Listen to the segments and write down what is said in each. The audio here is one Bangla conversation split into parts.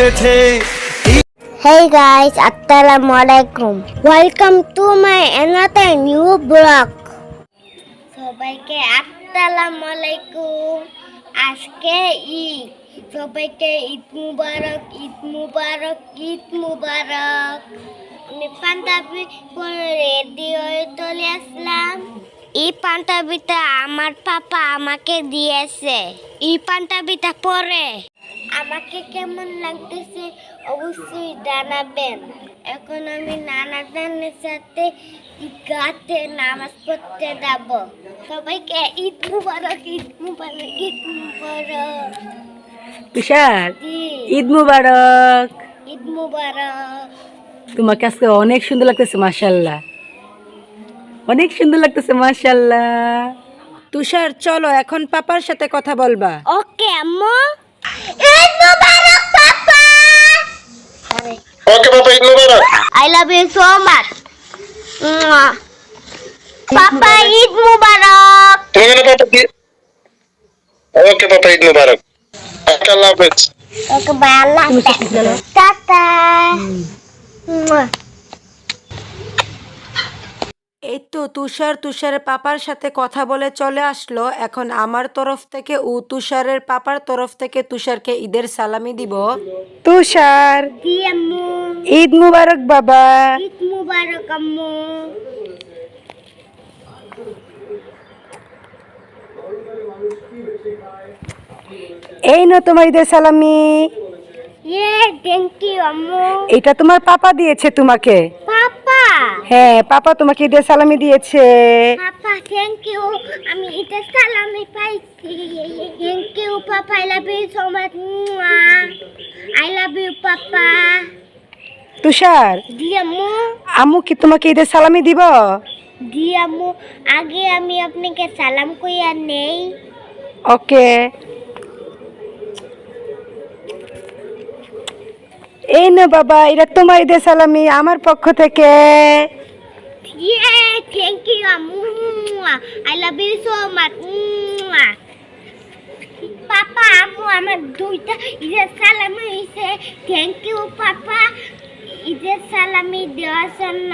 এসেছে। Hey guys, Assalamualaikum. Welcome to my another new vlog. সবাইকে আসসালামু আলাইকুম। আজকে ঈদ। সবাইকে ঈদ মুবারক ঈদ মুবারক ঈদ মুবারক। আমি পাঞ্জাবি রেডি হয়ে চলে আসলাম। এই পাঞ্জাবিটা আমার পাপা আমাকে দিয়েছে। এই পাঞ্জাবিটা পরে। আমাকে কেমন লাগতেছে অবশ্যই জানাবেন। এখন আমি নানা জানের সাথে গাতে নামাজ পড়তে যাব। সবাইকে ঈদ মুবারক ঈদ মুবারক ঈদ মুবারক। তুষার ঈদ মুবারক। ঈদ মুবারক। তোমাকে আজকে অনেক সুন্দর লাগতেছে মাশাল্লাহ অনেক সুন্দর লাগতেছে মাশাল্লাহ তুষার চলো এখন পাপার সাথে কথা বলবা। ওকে আম্মু। ঈদ মুবারক পাপা ওকে বাবা ঈদ মুবারক I love you so much. পাপা ঈদ মুবারক তোমাকে না বাবা কি ওকে বাবা ঈদ মুবারক ওকে আল্লাহ হাফেজ ওকে বাই আল্লাহ টাটা এই তো তুষার তুষারের পাপার সাথে কথা বলে চলে আসলো। এখন আমার তরফ থেকে ও তুষারের পাপার তরফ থেকে তুষারকে ঈদের সালামি দিব। তুষার। ঈদ মুবারক বাবা। ঈদ মুবারক আম্মু। এই না তোমার ঈদের সালামি। ইয়ে থ্যাংক ইউ আম্মু। এটা তোমার পাপা দিয়েছে তোমাকে। হ্যাঁ পাপা তোমাকে ঈদের সালামি দিয়েছে। পাপা থ্যাংক ইউ আমি এটা সালামি পাইছি। Thank you papa I love you so much I love you papa. Tushar ji আম্মু আম্মু কি তোমাকে ঈদের সালামি দিব? আম্মু আগে আমি আপনাকে সালাম কইয়া নেই। ওকে। এই না বাবা এটা তোমার ঈদের সালামি আমার পক্ষ থেকে। Yeah, thank you, Amu. I love you so much. পাপা আম্মু আমার দুইটা ঈদের সালামি হয়েছে থ্যাংক ইউ পাপা ঈদের সালামি দেওয়ার জন্য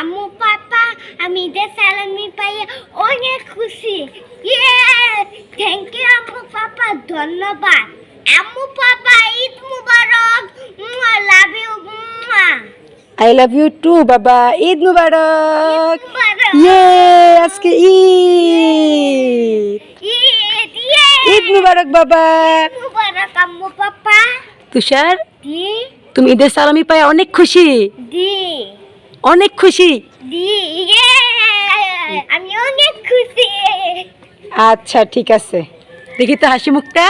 আম্মু পাপা আমি ঈদের সালামি পাই অনেক খুশি ইয়ে থ্যাংক ইউ আম্মু পাপা ধন্যবাদ আম্মু papa Eid Mubarak love you I love you too বাবা ঈদ মুবারক ইয়ে আজকে ঈদ ঈদ মুবারক বাবা তুষার তুমি ঈদের সালামি পাই অনেক খুশি। অনেক খুশি। আমি অনেক খুশি। আচ্ছা ঠিক আছে। দেখি তো হাসি মুখটা।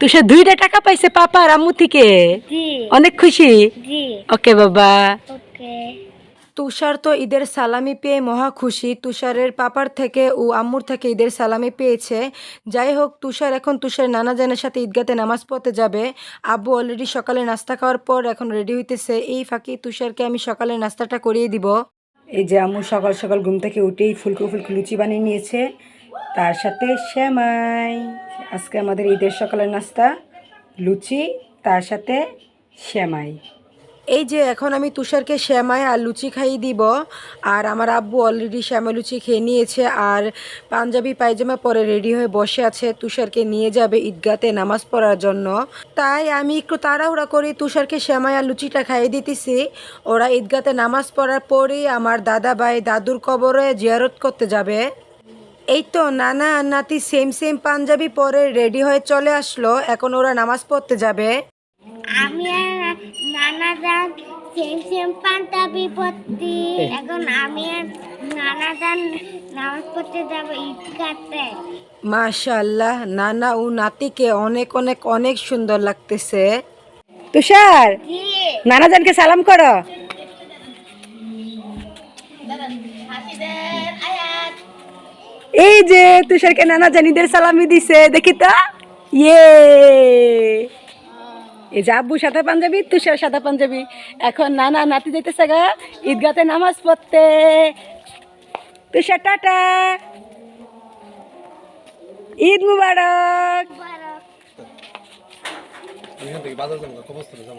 তুষার দুইটা টাকা পাইছে পাপা আর আম্মু থেকে? অনেক খুশি? ওকে বাবা। তুষার তো ঈদের সালামি পেয়ে মহা খুশি। তুষারের পাপার থেকে ও আম্মুর থেকে ঈদের সালামি পেয়েছে। যাই হোক তুষার এখন তুষার নানা জানের সাথে ঈদগাতে নামাজ পড়তে যাবে। আব্বু অলরেডি সকালে নাস্তা খাওয়ার পর এখন রেডি হইতেছে। এই ফাঁকি তুষারকে আমি সকালে নাস্তাটা করিয়ে দিব। এই যে আম্মু সকাল সকাল ঘুম থেকে উঠেই ফুলকো ফুলকো লুচি বানিয়ে নিয়েছে। তার সাথে শ্যামাই আজকে আমাদের ঈদের সকালের নাস্তা, লুচি, তার সাথে শ্যামাই এই যে এখন আমি তুষারকে শ্যামাই আর লুচি খাইয়ে দিব, আর আমার আব্বু অলরেডি শ্যামা লুচি খেয়ে নিয়েছে, আর পাঞ্জাবি পায়জামা পরে রেডি হয়ে বসে আছে, তুষারকে নিয়ে যাবে ঈদগাতে নামাজ পড়ার জন্য। তাই আমি একটু তাড়াহুড়া করে তুষারকে শ্যামাই আর লুচিটা খাইয়ে দিতেছি। ওরা ঈদগাতে নামাজ পড়ার পরেই আমার দাদা ভাই দাদুর কবরে জিয়ারত করতে যাবে। এই তো নানা আর নাতি সেম সেম পাঞ্জাবি পরে রেডি হয়ে চলে আসলো এখন ওরা নামাজ পড়তে যাবে। আমি আর নানা দান সেম সেম পাঞ্জাবি পড়তি এখন আমি আর নানা দান নামাজ পড়তে যাব ঈদগাতে। মাশাল্লাহ নানা ও নাতিকে অনেক অনেক অনেক সুন্দর লাগতেছে। তুষার দি নানা জানকে সালাম করো। এই যে তুষারকে নানা জানিদের সালামি দিছে দেখি তো। ইয়ে। এই যে আব্বু সাদা পাঞ্জাবি তুষার সাদা পাঞ্জাবি। এখন নানা নাতি যাইতেছে গা ঈদগাতে নামাজ পড়তে। তুষার টাটা। ঈদ মুবারক। বাজার যাব কবস্তরে যাব।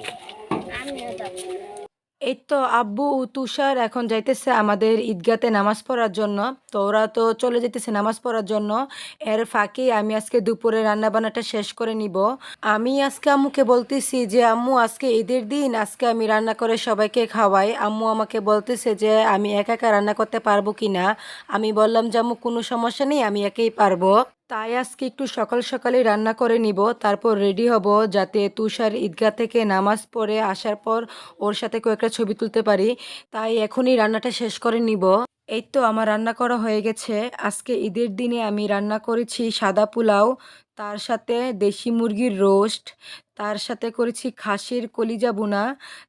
এই তো আব্বু, তুষার এখন যাইতেছে আমাদের ঈদগাতে নামাজ পড়ার জন্য। তো ওরা তো চলে যেতেছে নামাজ পড়ার জন্য। এর ফাঁকে আমি আজকে দুপুরে রান্না বান্নাটা শেষ করে নিব। আমি আজকে আম্মুকে বলতেছি যে, আম্মু, আজকে ঈদের দিন, আজকে আমি রান্না করে সবাইকে খাওয়াই। আম্মু আমাকে বলতেছে যে, আমি একা একা রান্না করতে পারব কি না আমি বললাম যে, আম্মু, কোনো সমস্যা নেই, আমি একেই পারব। তাই আজকে একটু সকাল সকালে রান্না করে নিব, তারপর রেডি হব যাতে তুষার ঈদগাহ থেকে নামাজ পড়ে আসার পর ওর সাথে কয়েকটা ছবি তুলতে পারি। তাই এখনই রান্নাটা শেষ করে নিব। এই তো আমার রান্না করা হয়ে গেছে। আজকে ঈদের দিনে আমি রান্না করেছি সাদা পোলাও, তার সাথে দেশি মুরগির রোস্ট, তার সাথে করেছি খাসির কলিজা বোনা,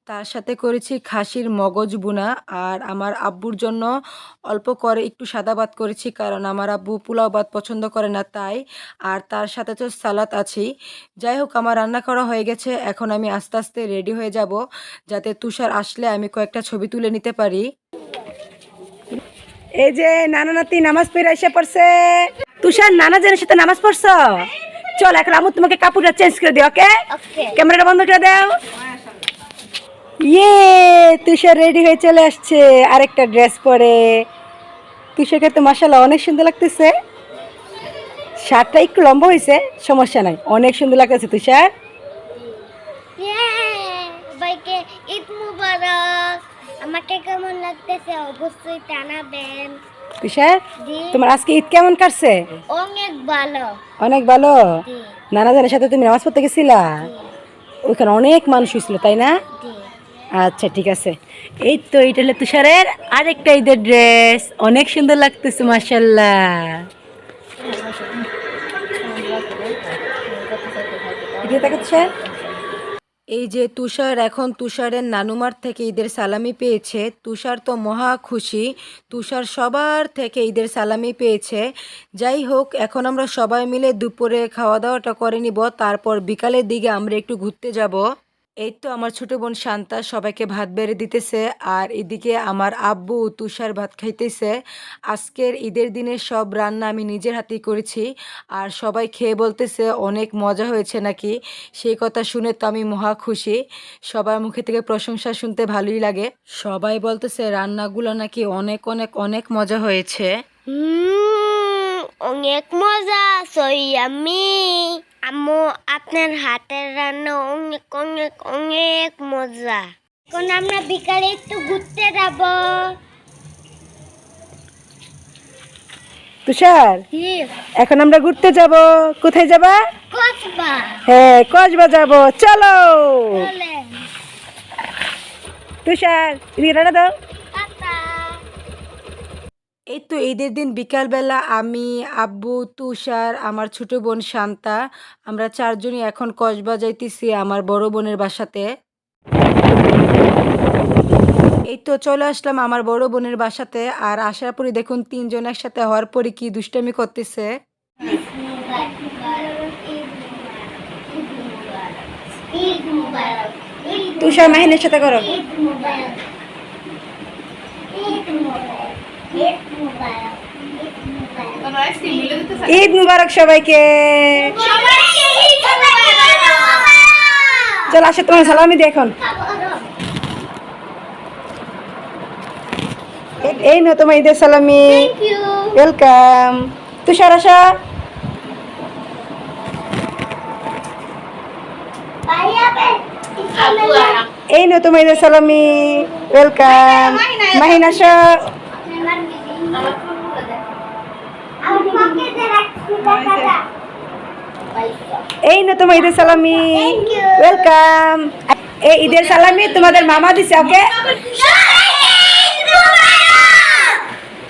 তার সাথে করেছি খাসির মগজ বোনা, আর আমার আব্বুর জন্য অল্প করে একটু সাদা ভাত করেছি কারণ আমার আব্বু পোলাও ভাত পছন্দ করে না তাই, আর তার সাথে তো সালাদ আছেই। যাই হোক, আমার রান্না করা হয়ে গেছে। এখন আমি আস্তে আস্তে রেডি হয়ে যাব যাতে তুষার আসলে আমি কয়েকটা ছবি তুলে নিতে পারি। এই যে নানা নাতি নামাজ পড়ে এসে পড়ছে। তুষার নানা জনের সাথে নামাজ পড়ছ? চল এখন আমু তোমাকে কাপড়টা চেঞ্জ করে দিও ওকে ক্যামেরাটা বন্ধ করে দাও। ইয়ে তুষার রেডি হয়ে চলে আসছে। আরেকটা ড্রেস পরে। তুষারকে তো মাসাল্লাহ অনেক সুন্দর লাগতেছে। শার্টটা একটু লম্বা হয়েছে সমস্যা নাই। অনেক সুন্দর লাগতেছে তুষার। সবাইকে ঈদ মুবারক। আমাকে কেমন লাগতেছে? অবশ্যই জানাবেন। তুষার জি। তোমার আজকে ঈদ কেমন কাটছে? অনেক ভালো। অনেক ভালো? নানা জানের সাথে তুমি নামাজ পড়তে গেছিলা? ওইখানে অনেক মানুষ হয়েছিল তাই না? আচ্ছা ঠিক আছে। এই তো এইটা হলো তুষারের আরেকটা ঈদের ড্রেস। অনেক সুন্দর লাগতেছে মাসাল্লাহ এই যে তুষার এখন তুষারের নানুমার থেকে ঈদের সালামি পেয়েছে, তুষার তো মহা খুশি। তুষার সবার থেকে ঈদের সালামি পেয়েছে। যাই হোক, এখন আমরা সবাই মিলে দুপুরে খাওয়া দাওয়াটা করে নিব, তারপর বিকালের দিকে আমরা একটু ঘুরতে যাব। এই তো আমার ছোট বোন শান্তা সবাইকে ভাত বেড়ে দিতেছে, আর এদিকে আমার আব্বু তুষার ভাত খাইতেছে। আজকের ঈদের দিনে সব রান্না আমি নিজের হাতেই করেছি, আর সবাই খেয়ে বলতেছে অনেক মজা হয়েছে নাকি? সেই কথা শুনে তো আমি মহা খুশি। সবার মুখে থেকে প্রশংসা শুনতে ভালোই লাগে। সবাই বলতেছে রান্নাগুলো নাকি অনেক অনেক অনেক মজা হয়েছে। অনেক মজা, সই আমি। আম্মু আপনার হাতের রান্না অনেক অনেক অনেক মজা। এখন আমরা বিকালে একটু ঘুরতে যাব। তুষার এখন আমরা ঘুরতে যাব। কোথায় যাবা? হ্যাঁ কসবা যাব। চলো। তুষার রান্না দাও। এই তো ঈদের দিন বিকালবেলা আমি, আব্বু, তুষার, আমার ছোট বোন শান্তা, আমরা চারজনই এখন কসবা যাইতেছি আমার বড় বোনের বাসাতে। এই তো চলে আসলাম আমার বড় বোনের বাসাতে আর আসার পরে দেখুন তিনজন একসাথে হওয়ার পরে কি দুষ্টামি করতেছে। তুষার মাহিনের সাথে করো ঈদ মুবারক ঈদ মুবারক ঈদ মুবারক ঈদ মুবারক সবাইকে। চল আসে তোমার সালামি দিয়ে এখন। এই- নো তোমার ঈদের সালামি। ওয়েলকাম তুষার আসা। এই না তোমার ঈদের সালামি। ওয়েলকাম মাহিন এই না তোমার ঈদের সালামি। ওয়েলকাম এই ঈদের সালামি তোমাদের মামা দিছে ওকে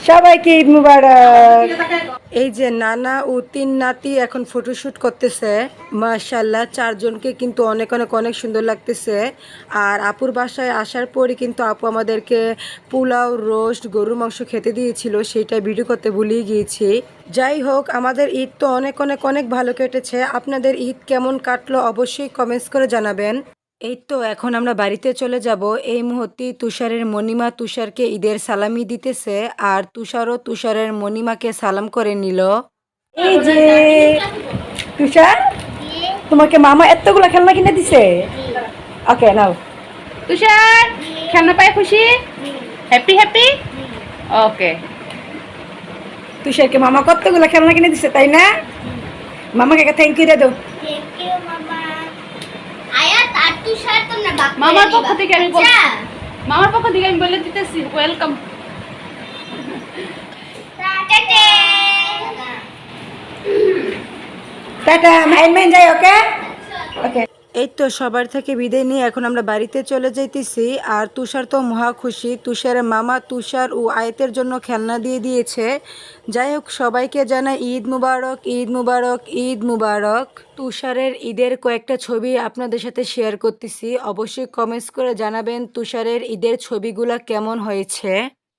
সবাইকে ঈদ মুবারক। এই যে নানা ও তিন নাতি এখন ফটোশুট করতেছে মাশাল্লাহ চারজনকে কিন্তু অনেক অনেক অনেক সুন্দর লাগতেছে। আর আপুর বাসায় আসার পরে কিন্তু আপু আমাদেরকে পোলাও, রোস্ট, গরুর মাংস খেতে দিয়েছিল, সেটা ভিডিও করতে ভুলিয়ে গিয়েছি। যাই হোক, আমাদের ঈদ তো অনেক অনেক অনেক ভালো কেটেছে। আপনাদের ঈদ কেমন কাটলো অবশ্যই কমেন্টস করে জানাবেন। এই তো এখন আমরা বাড়িতে চলে যাব। এই মুহূর্তে তুষারের মণিমা তুষারকে ঈদের সালামি দিতেছে আর তুষারও তুষারের মণিমাকে সালাম করে নিল। এই যে তুষার তোমাকে মামা এতগুলো খেলনা কিনে দিছে? ওকে নাও। তুষার খেলনা পায় খুশি? হ্যাপি হ্যাপি ওকে তুষারকে মামা কতগুলো খেলনা কিনে দিছে তাই না? মামাকে একটা থ্যাংক ইউ দাও। থ্যাংক ইউ মামা আয়াত আর তুষার তো না বাপ মামার পক্ষ থেকে আমি বল- মামার পক্ষ থেকে আমি বলে দিতেছি ওয়েলকাম টাটা মাইন মাইন যাই ওকে ওকে এই তো সবার থেকে বিদায় নিয়ে এখন আমরা বাড়িতে চলে যাইতেছি। আর তুষার তো মহা খুশি। তুষারের মামা তুষার ও আয়তের জন্য খেলনা দিয়ে দিয়েছে। যাই হোক, সবাইকে জানাই ঈদ মুবারক ঈদ মুবারক ঈদ মুবারক। তুষারের ঈদের কয়েকটা ছবি আপনাদের সাথে শেয়ার করতেছি। অবশ্যই কমেন্টস করে জানাবেন তুষারের ঈদের ছবিগুলা কেমন হয়েছে।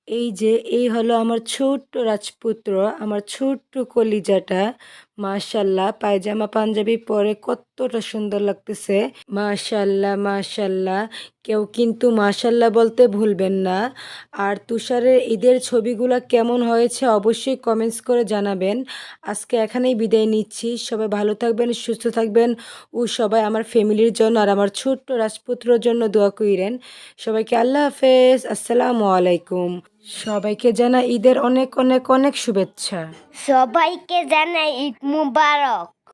এই যে, এই হলো আমার ছোট্ট রাজপুত্র, আমার ছোট্ট কলিজাটা। মাশাল্লাহ, পায়জামা, পাঞ্জাবি পরে কতটা সুন্দর লাগতেছে। মাশাল্লাহ মাশাল্লাহ, কেউ কিন্তু মাশাল্লাহ বলতে ভুলবেন না। আর তুষারের ঈদের ছবিগুলো কেমন হয়েছে অবশ্যই কমেন্টস করে জানাবেন। আজকে এখানেই বিদায় নিচ্ছি। সবাই ভালো থাকবেন, সুস্থ থাকবেন ও সবাই আমার ফ্যামিলির জন্য আর আমার ছোট্ট রাজপুত্রর জন্য দোয়া কইরেন। সবাইকে আল্লাহ হাফেজ। আসসালামু আলাইকুম। সবাইকে জানা ঈদের অনেক অনেক অনেক শুভেচ্ছা। সবাইকে জানাই ঈদ মুবারক।